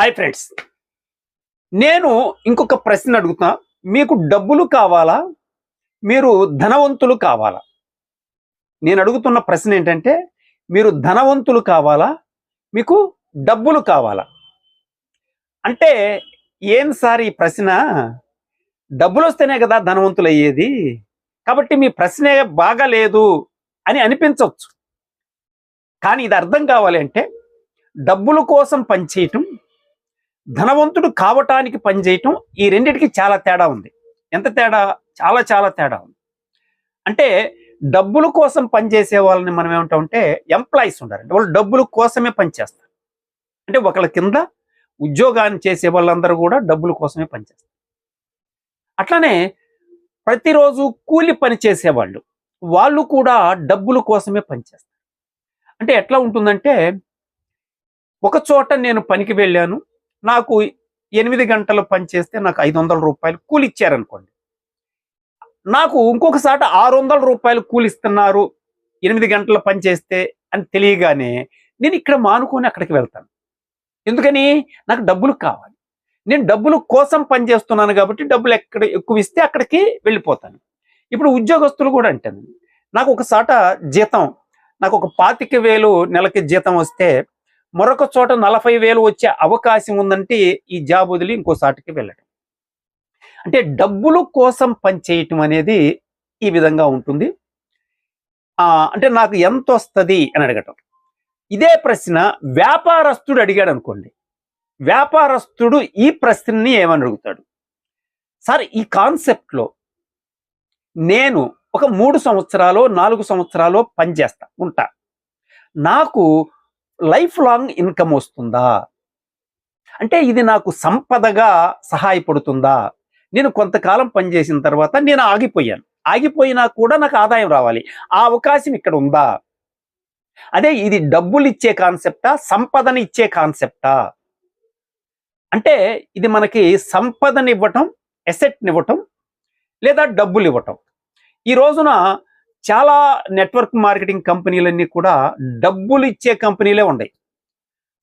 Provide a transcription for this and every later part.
Hi friends. నేను ఇంకొక ప్రశ్న అడుగుతున్నా. మీకు డబ్బులు కావాలా? మీరు ధనవంతులు కావాలా? నేను అడుగుతున్న ప్రశ్న ఏంటంటే మీరు ధనవంతులు కావాలా? మీకు డబ్బులు కావాలా? అంటే ఏం సార్ ఈ ప్రశ్న? డబ్బులు వస్తేనే కదా ధనవంతులు అయ్యేది. కాబట్టి మీ ప్రశ్నే బాగాలేదు అని అనిపించవచ్చు. కానీ ఇది అర్థం కావాలి అంటే డబ్బుల కోసం పనిచేయటం ధనవంతుడు కావటానికి పనిచేయటం ఈ రెండిటికి చాలా తేడా ఉంది. ఎంత తేడా? చాలా చాలా తేడా ఉంది. అంటే డబ్బుల కోసం పనిచేసే వాళ్ళని మనం ఏమంటామంటే ఎంప్లాయీస్ ఉంటారంటే వాళ్ళు డబ్బుల కోసమే పనిచేస్తారు అంటే ఒకళ్ళ కింద ఉద్యోగాన్ని చేసే వాళ్ళందరూ కూడా డబ్బుల కోసమే పనిచేస్తారు అట్లానే ప్రతిరోజు కూలి పని చేసేవాళ్ళు వాళ్ళు కూడా డబ్బుల కోసమే పనిచేస్తారు అంటే ఎట్లా ఉంటుందంటే ఒక చోట నేను పనికి వెళ్ళాను నాకు ఎనిమిది గంటలు పనిచేస్తే నాకు ఐదు వందల రూపాయలు కూలి ఇచ్చారనుకోండి. నాకు ఇంకొకసారి ఆరు వందల రూపాయలు కూలి ఇస్తున్నారు ఎనిమిది గంటల పనిచేస్తే అని తెలియగానే నేను ఇక్కడ మానుకొని అక్కడికి వెళ్తాను. ఎందుకని? నాకు డబ్బులు కావాలి. నేను డబ్బుల కోసం పనిచేస్తున్నాను కాబట్టి డబ్బులు ఎక్కడ ఎక్కువ ఇస్తే అక్కడికి వెళ్ళిపోతాను. ఇప్పుడు ఉద్యోగస్తులు కూడా అంటాను నాకు ఒకసాట జీతం నాకు ఒక పాతిక వేలు నెలకి జీతం వస్తే మరొక చోట నలభై వేలు వచ్చే అవకాశం ఉందంటే ఈ జాబ్ వదిలి ఇంకో సాటికి వెళ్ళడం అంటే డబ్బుల కోసం పనిచేయటం అనేది ఈ విధంగా ఉంటుంది. అంటే నాకు ఎంత వస్తుంది అని అడగటం. ఇదే ప్రశ్న వ్యాపారస్తుడు అడిగాడు అనుకోండి. వ్యాపారస్తుడు ఈ ప్రశ్నని ఏమని అడుగుతాడు? సార్ ఈ కాన్సెప్ట్లో నేను ఒక మూడు సంవత్సరాలు నాలుగు సంవత్సరాలు పనిచేస్తా ఉంటా. నాకు లైఫ్ లాంగ్ ఇన్కమ్ వస్తుందా? అంటే ఇది నాకు సంపదగా సహాయపడుతుందా? నేను కొంతకాలం పనిచేసిన తర్వాత నేను ఆగిపోయాను. ఆగిపోయినా కూడా నాకు ఆదాయం రావాలి. ఆ అవకాశం ఇక్కడ ఉందా? అదే ఇది డబ్బులు ఇచ్చే కాన్సెప్టా? సంపదని ఇచ్చే కాన్సెప్టా? అంటే ఇది మనకి సంపదనివ్వటం ఎసెట్నివ్వటం లేదా డబ్బులు ఇవ్వటం ఈ రోజున చాలా నెట్వర్క్ మార్కెటింగ్ కంపెనీలన్నీ కూడా డబ్బులు ఇచ్చే కంపెనీలే ఉన్నాయి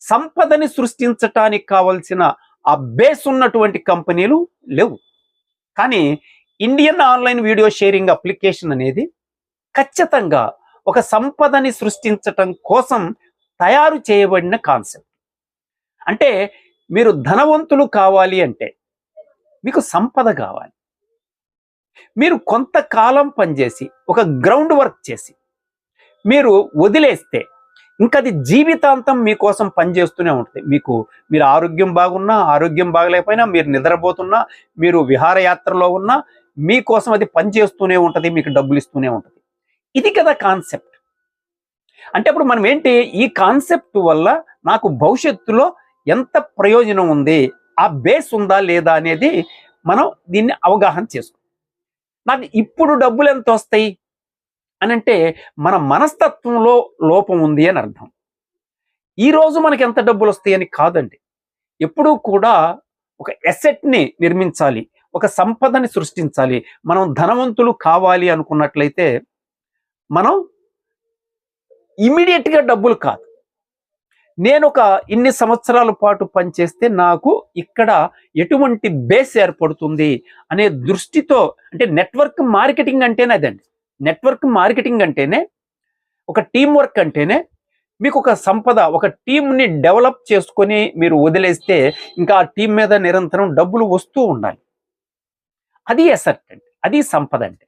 సంపదని సృష్టించటానికి కావలసిన ఆ బేస్ ఉన్నటువంటి కంపెనీలు లేవు. కానీ Indian online video sharing application అనేది ఖచ్చితంగా ఒక సంపదని సృష్టించటం కోసం తయారు చేయబడిన కాన్సెప్ట్. అంటే మీరు ధనవంతులు కావాలి అంటే మీకు సంపద కావాలి. మీరు కొంతకాలం పనిచేసి ఒక గ్రౌండ్ వర్క్ చేసి మీరు వదిలేస్తే ఇంకా అది జీవితాంతం మీకోసం పనిచేస్తూనే ఉంటుంది. మీకు మీరు ఆరోగ్యం బాగున్నా ఆరోగ్యం బాగలేకపోయినా మీరు నిద్రపోతున్నా మీరు విహారయాత్రలో ఉన్నా మీకోసం అది పనిచేస్తూనే ఉంటుంది మీకు డబ్బులు ఇస్తూనే ఉంటుంది. ఇది కదా కాన్సెప్ట్. అంటే అప్పుడు మనం ఏంటి ఈ కాన్సెప్ట్ వల్ల నాకు భవిష్యత్తులో ఎంత ప్రయోజనం ఉంది ఆ బేస్ ఉందా లేదా అనేది మనం దీన్ని అవగాహన చేసుకోవాలి. నాకు ఇప్పుడు డబ్బులు ఎంత వస్తాయి? అని అంటే మన మనస్తత్వంలో లోపం ఉంది అని అర్థం. ఈ రోజు మనకి ఎంత డబ్బులు వస్తాయి అని కాదండి. ఎప్పుడూ కూడా ఒక ఎసెట్ని నిర్మించాలి ఒక సంపదని సృష్టించాలి మనం ధనవంతులు కావాలి అనుకున్నట్లయితే మనం ఇమీడియట్గా డబ్బులు కాదు. నేను ఒక ఇన్ని సంవత్సరాల పాటు పనిచేస్తే నాకు ఇక్కడ ఎటువంటి బేస్ ఏర్పడుతుంది అనే దృష్టితో అంటే నెట్వర్క్ మార్కెటింగ్ అంటేనే అదండి. నెట్వర్క్ మార్కెటింగ్ అంటేనే ఒక టీం వర్క్ అంటేనే మీకు ఒక సంపద ఒక టీంని డెవలప్ చేసుకొని మీరు వదిలేస్తే ఇంకా ఆ టీం మీద నిరంతరం డబ్బులు వస్తూ ఉండాలి. అది ఎసెట్ అంటే అది సంపద అంటే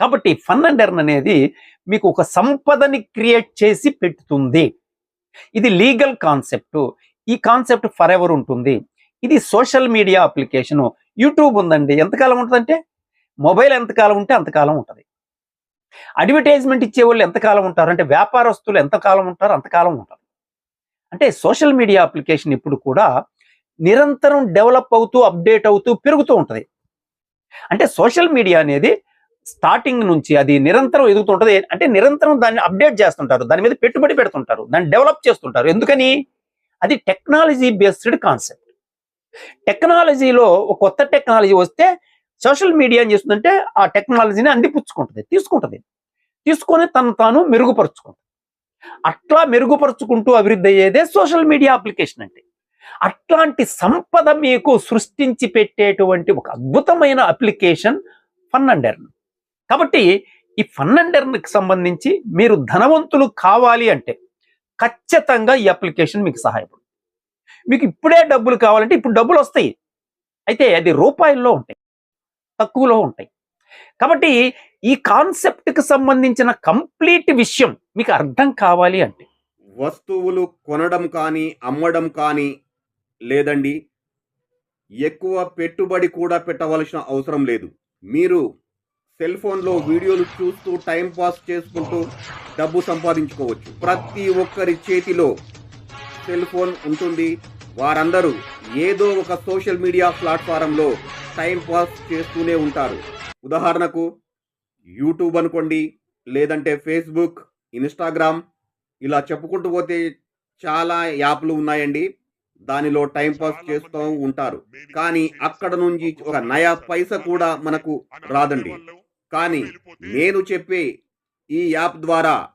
కాబట్టి ఫన్ అండ్ ఎర్న్ అనేది మీకు ఒక సంపదని క్రియేట్ చేసి పెట్టుతుంది. ఇది లీగల్ కాన్సెప్ట్. ఈ కాన్సెప్ట్ ఫర్ ఎవర్ ఉంటుంది? ఇది సోషల్ మీడియా అప్లికేషన్. యూట్యూబ్ ఉందండి. ఎంతకాలం ఉంటుందంటే? మొబైల్ ఎంతకాలం ఉంటే అంతకాలం ఉంటుంది. అడ్వర్టైజ్మెంట్ ఇచ్చే వాళ్ళు ఎంతకాలం ఉంటారు? అంటే వ్యాపారస్తులు ఎంతకాలం ఉంటారు? అంతకాలం ఉంటారు అంటే సోషల్ మీడియా అప్లికేషన్ ఇప్పుడు కూడా నిరంతరం డెవలప్ అవుతూ అప్డేట్ అవుతూ పెరుగుతూ ఉంటుంది. అంటే సోషల్ మీడియా అనేది స్టార్టింగ్ నుంచి అది నిరంతరం ఎదుగుతుంటది. అంటే నిరంతరం దాన్ని అప్డేట్ చేస్తుంటారు. దాని మీద పెట్టుబడి పెడుతుంటారు. దాన్ని డెవలప్ చేస్తుంటారు. ఎందుకని? అది టెక్నాలజీ బేస్డ్ కాన్సెప్ట్. టెక్నాలజీలో ఒక కొత్త టెక్నాలజీ వస్తే సోషల్ మీడియా ఏం చేస్తుందంటే ఆ టెక్నాలజీని అందిపుచ్చుకుంటుంది తీసుకుంటుంది. తీసుకొని తను తాను మెరుగుపరుచుకుంటుంది. అట్లా మెరుగుపరుచుకుంటూ అభివృద్ధి అయ్యేదే సోషల్ మీడియా అప్లికేషన్ అంటే. అట్లాంటి సంపద మీకు సృష్టించి పెట్టేటువంటి ఒక అద్భుతమైన అప్లికేషన్ ఫన్ అండ్ ఎర్న్. కాబట్టి ఈ ఫన్ అండ్ ఎర్న్కి సంబంధించి మీరు ధనవంతులు కావాలి అంటే ఖచ్చితంగా ఈ అప్లికేషన్ మీకు సహాయపడుతుంది. మీకు ఇప్పుడే డబ్బులు కావాలంటే ఇప్పుడు డబ్బులు వస్తాయి. అయితే అది రూపాయల్లో ఉంటాయి. తక్కువలో ఉంటాయి. కాబట్టి ఈ కాన్సెప్ట్కి సంబంధించిన కంప్లీట్ విషయం మీకు అర్థం కావాలి అంటే వస్తువులు కొనడం కానీ అమ్మడం కానీ లేదండి. ఎక్కువ పెట్టుబడి కూడా పెట్టవలసిన అవసరం లేదు. మీరు సెల్ ఫోన్లో వీడియోలు చూస్తూ టైం పాస్ చేసుకుంటూ డబ్బు సంపాదించుకోవచ్చు. ప్రతి ఒక్కరి చేతిలో సెల్ ఫోన్ ఉంటుంది. వారందరూ ఏదో ఒక సోషల్ మీడియా ప్లాట్ఫారంలో టైం పాస్ చేస్తూనే ఉంటారు. ఉదాహరణకు యూట్యూబ్ అనుకోండి లేదంటే ఫేస్బుక్ ఇన్స్టాగ్రామ్ ఇలా చెప్పుకుంటూ పోతే చాలా యాప్లు ఉన్నాయండి. దానిలో టైం పాస్ చేస్తూ ఉంటారు. కానీ అక్కడ నుంచి ఒక నయా పైస కూడా మనకు రాదండి. కానీ నేను చెప్పే ఈ యాప్ ద్వారా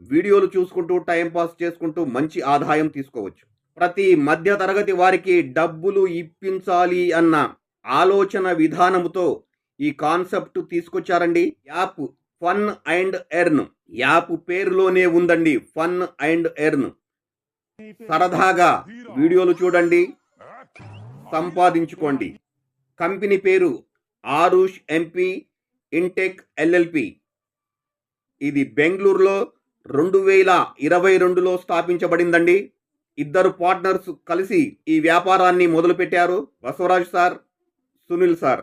వీడియోలు చూసుకుంటూ టైం పాస్ చేసుకుంటూ మంచి ఆదాయం తీసుకోవచ్చు. ప్రతి మధ్య తరగతి వారికి డబ్బులు ఇప్పించాలి అన్న ఆలోచన విధానముతో ఈ కాన్సెప్ట్ తీసుకొచ్చారండి. App fun and earn. App పేరులోనే ఉందండి ఫన్ అండ్ ఎర్న్. సరదాగా వీడియోలు చూడండి. సంపాదించుకోండి. కంపెనీ పేరు ఆరుష్ ఎంపీ ఇంటెక్ ఎల్ఎల్పి ఇది బెంగళూరులో రెండు వేల ఇరవై రెండులో స్థాపించబడిందండి. ఇద్దరు పార్ట్నర్స్ కలిసి ఈ వ్యాపారాన్ని మొదలుపెట్టారు. Basavaraj sir Sunil sir.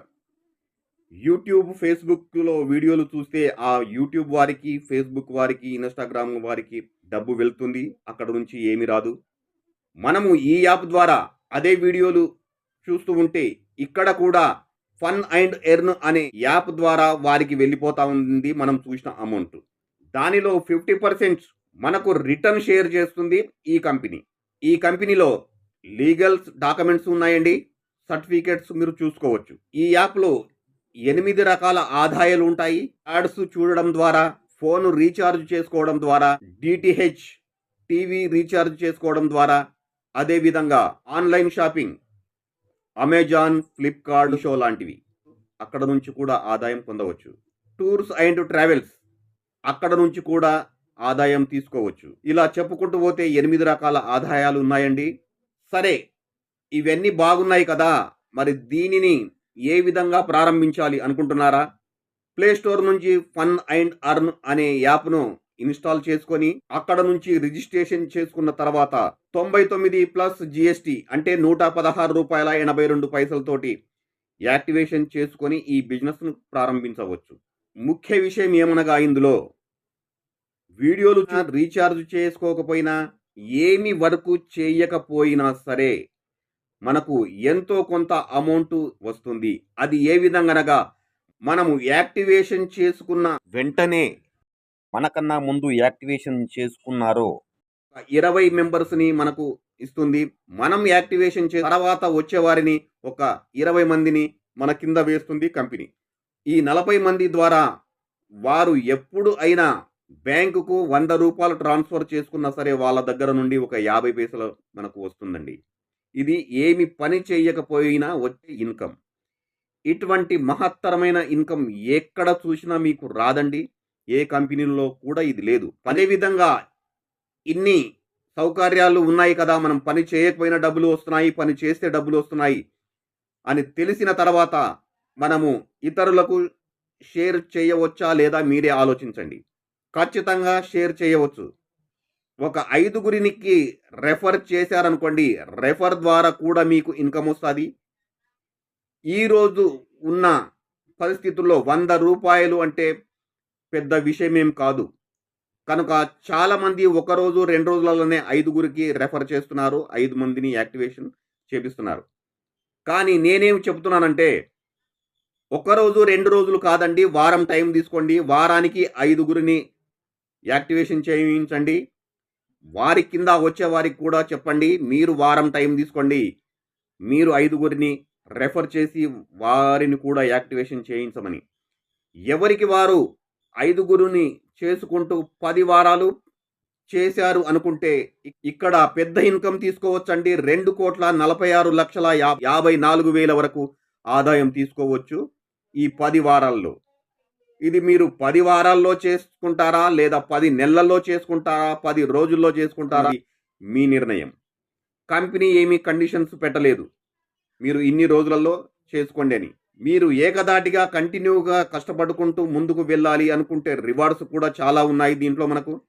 YouTube ఫేస్బుక్లో వీడియోలు చూస్తే ఆ యూట్యూబ్ వారికి ఫేస్బుక్ వారికి ఇన్స్టాగ్రామ్ వారికి డబ్బు వెళ్తుంది. అక్కడ నుంచి ఏమీ రాదు. మనము ఈ యాప్ ద్వారా అదే వీడియోలు చూస్తూ ఉంటే ఇక్కడ కూడా ఫన్ అండ్ ఎర్న్ అనే యాప్ ద్వారా వారికి వెళ్ళిపోతా ఉంది మనం చూసిన అమౌంట్. దానిలో ఫిఫ్టీ పర్సెంట్ మనకు రిటర్న్ షేర్ చేస్తుంది ఈ కంపెనీ. ఈ కంపెనీలో లీగల్స్ డాక్యుమెంట్స్ ఉన్నాయండి సర్టిఫికేట్స్ మీరు చూసుకోవచ్చు. ఈ యాప్లో ఎనిమిది రకాల ఆదాయాలు ఉంటాయి. యాడ్స్ చూడడం ద్వారా ఫోన్ రీఛార్జ్ చేసుకోవడం ద్వారా డిటిహెచ్ టీవీ రీఛార్జ్ చేసుకోవడం ద్వారా అదేవిధంగా online shopping Amazon Flipkart show లాంటివి. అక్కడ నుంచి కూడా ఆదాయం పొందవచ్చు. Tours and travels. అక్కడ నుంచి కూడా ఆదాయం తీసుకోవచ్చు. ఇలా చెప్పుకుంటూ పోతే ఎనిమిది రకాల ఆదాయాలు ఉన్నాయండి. సరే ఇవన్నీ బాగున్నాయి కదా. మరి దీనిని ఏ విధంగా ప్రారంభించాలి అనుకుంటున్నారా? ప్లే స్టోర్ నుంచి ఫన్ అండ్ అర్న్ అనే యాప్ను ఇన్స్టాల్ చేసుకొని అక్కడ నుంచి రిజిస్ట్రేషన్ చేసుకున్న తర్వాత తొంభై తొమ్మిది ప్లస్ జిఎస్టి అంటే నూట పదహారు రూపాయల ఎనభై రెండు పైసలతోటి యాక్టివేషన్ చేసుకొని ఈ బిజినెస్ను ప్రారంభించవచ్చు. ముఖ్య విషయం ఏమనగా ఇందులో వీడియోలు రీఛార్జ్ చేసుకోకపోయినా ఏమి వరకు చేయకపోయినా సరే మనకు ఎంతో కొంత అమౌంట్ వస్తుంది. అది ఏ విధంగానగా మనము యాక్టివేషన్ చేసుకున్న వెంటనే మనకన్నా ముందు యాక్టివేషన్ చేసుకున్నారో. ఇరవై మెంబర్స్ని మనకు ఇస్తుంది. మనం యాక్టివేషన్ చే తర్వాత వచ్చేవారిని ఒక ఇరవై మందిని మన కింద వేస్తుంది కంపెనీ. ఈ నలభై మంది ద్వారా వారు ఎప్పుడు అయినా బ్యాంకుకు వంద రూపాయలు ట్రాన్స్ఫర్ చేసుకున్నా సరే వాళ్ళ దగ్గర నుండి ఒక యాభై పైసలు మనకు వస్తుందండి. ఇది ఏమి పని చేయకపోయినా వచ్చే ఇన్కమ్. ఇటువంటి మహత్తరమైన ఇన్కమ్ ఎక్కడ చూసినా మీకు రాదండి. ఏ కంపెనీలో కూడా ఇది లేదు. అదేవిధంగా ఇన్ని సౌకర్యాలు ఉన్నాయి కదా మనం పని చేయకపోయినా డబ్బులు వస్తున్నాయి పని చేస్తే డబ్బులు వస్తున్నాయి అని తెలిసిన తర్వాత మనము ఇతరులకు షేర్ చేయవచ్చా లేదా మీరే ఆలోచించండి. ఖచ్చితంగా షేర్ చేయవచ్చు. ఒక ఐదుగురికి రెఫర్ చేశారనుకోండి రెఫర్ ద్వారా కూడా మీకు ఇన్కమ్ వస్తుంది. ఈరోజు ఉన్న పరిస్థితుల్లో వంద రూపాయలు అంటే పెద్ద విషయం ఏం కాదు. కనుక చాలామంది ఒకరోజు రెండు రోజులలోనే ఐదుగురికి రెఫర్ చేస్తున్నారు. ఐదు మందిని యాక్టివేషన్ చేపిస్తున్నారు. కానీ నేనేం చెబుతున్నానంటే ఒక రోజు రెండు రోజులు కాదండి వారం టైం తీసుకోండి. వారానికి ఐదుగురిని యాక్టివేషన్ చేయించండి. వారి కింద వచ్చే వారికి కూడా చెప్పండి మీరు వారం టైం తీసుకోండి. మీరు ఐదుగురిని రెఫర్ చేసి వారిని కూడా యాక్టివేషన్ చేయించమని. ఎవరికి వారు ఐదుగురిని చేసుకుంటూ పది వారాలు చేశారు అనుకుంటే ఇక్కడ పెద్ద ఇన్కమ్ తీసుకోవచ్చండి. రెండు కోట్ల నలభై ఆరు లక్షల యాభై నాలుగు వేల వరకు ఆదాయం తీసుకోవచ్చు ఈ పది వారాల్లో. ఇది మీరు పది వారాల్లో చేసుకుంటారా లేదా పది నెలల్లో చేసుకుంటారా పది రోజుల్లో చేసుకుంటారా? మీ నిర్ణయం. కంపెనీ ఏమీ కండిషన్స్ పెట్టలేదు. మీరు ఇన్ని రోజులలో చేసుకోండి అని. మీరు ఏకదాటిగా కంటిన్యూగా కష్టపడుకుంటూ ముందుకు వెళ్ళాలి అనుకుంటే రివార్డ్స్ కూడా చాలా ఉన్నాయి దీంట్లో మనకు.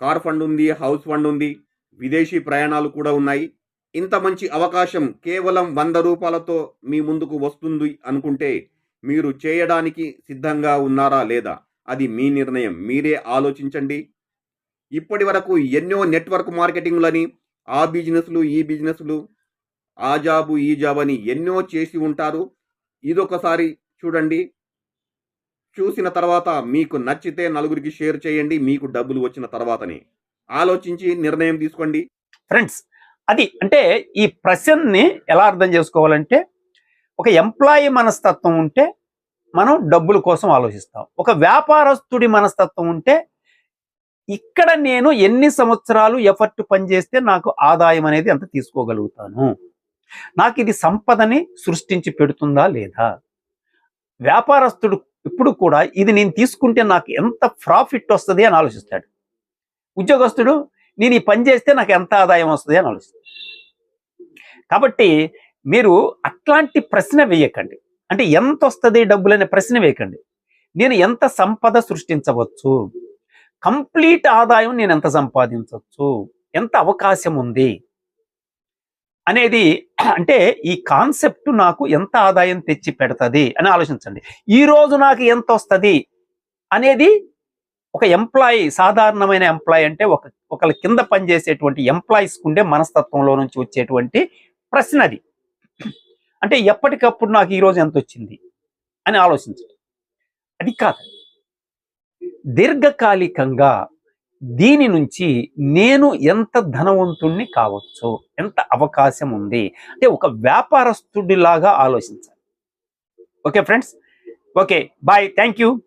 కార్ ఫండ్ ఉంది హౌస్ ఫండ్ ఉంది విదేశీ ప్రయాణాలు కూడా ఉన్నాయి. ఇంత మంచి అవకాశం కేవలం వంద రూపాయలతో మీ ముందుకు వస్తుంది అనుకుంటే మీరు చేయడానికి సిద్ధంగా ఉన్నారా లేదా? అది మీ నిర్ణయం. మీరే ఆలోచించండి. ఇప్పటి వరకు ఎన్నో నెట్వర్క్ మార్కెటింగ్లని ఆ బిజినెస్లు ఈ బిజినెస్లు ఆ జాబు ఈ జాబ్ అని ఎన్నో చేసి ఉంటారు. ఇదొకసారి చూడండి. చూసిన తర్వాత మీకు నచ్చితే నలుగురికి షేర్ చేయండి మీకు డబ్బులు వచ్చిన తర్వాతనే. ఆలోచించి నిర్ణయం తీసుకోండి. ఫ్రెండ్స్ అది అంటే ఈ ప్రశ్నని ఎలా అర్థం చేసుకోవాలంటే ఒక ఎంప్లాయీ మనస్తత్వం ఉంటే మనం డబ్బుల కోసం ఆలోచిస్తాం. ఒక వ్యాపారస్తుడి మనస్తత్వం ఉంటే ఇక్కడ నేను ఎన్ని సంవత్సరాలు ఎఫర్ట్ పనిచేస్తే నాకు ఆదాయం అనేది ఎంత తీసుకోగలుగుతాను. నాకు ఇది సంపదని సృష్టించి పెడుతుందా లేదా? వ్యాపారస్తుడు ఇప్పుడు కూడా ఇది నేను తీసుకుంటే నాకు ఎంత ప్రాఫిట్ వస్తుంది అని ఆలోచిస్తాడు. ఉద్యోగస్తుడు నేను ఈ పని చేస్తే నాకు ఎంత ఆదాయం వస్తుంది అని ఆలోచిస్తాడు. కాబట్టి మీరు అట్లాంటి ప్రశ్న వేయకండి. అంటే ఎంత వస్తుంది డబ్బులు అనే ప్రశ్న వేయకండి. నేను ఎంత సంపద సృష్టించవచ్చు? కంప్లీట్ ఆదాయం నేను ఎంత సంపాదించవచ్చు? ఎంత అవకాశం ఉంది? అనేది అంటే ఈ కాన్సెప్ట్ నాకు ఎంత ఆదాయం తెచ్చి పెడుతుంది అని ఆలోచించండి. ఈ రోజు నాకు ఎంత వస్తుంది అనేది ఒక ఎంప్లాయీ సాధారణమైన ఎంప్లాయీ అంటే ఒక ఒకళ్ళ కింద పనిచేసేటువంటి ఎంప్లాయీస్కి ఉండే మనస్తత్వంలో నుంచి వచ్చేటువంటి ప్రశ్న అది. అంటే ఎప్పటికప్పుడు నాకు ఈ రోజు ఎంత వచ్చింది అని ఆలోచించండి. అది కాదు. దీర్ఘకాలికంగా దీని నుంచి నేను ఎంత ధనవంతుణ్ణి కావచ్చు? ఎంత అవకాశం ఉంది? అంటే ఒక వ్యాపారస్తుడిలాగా ఆలోచించాలి. Okay friends? Okay bye. Thank you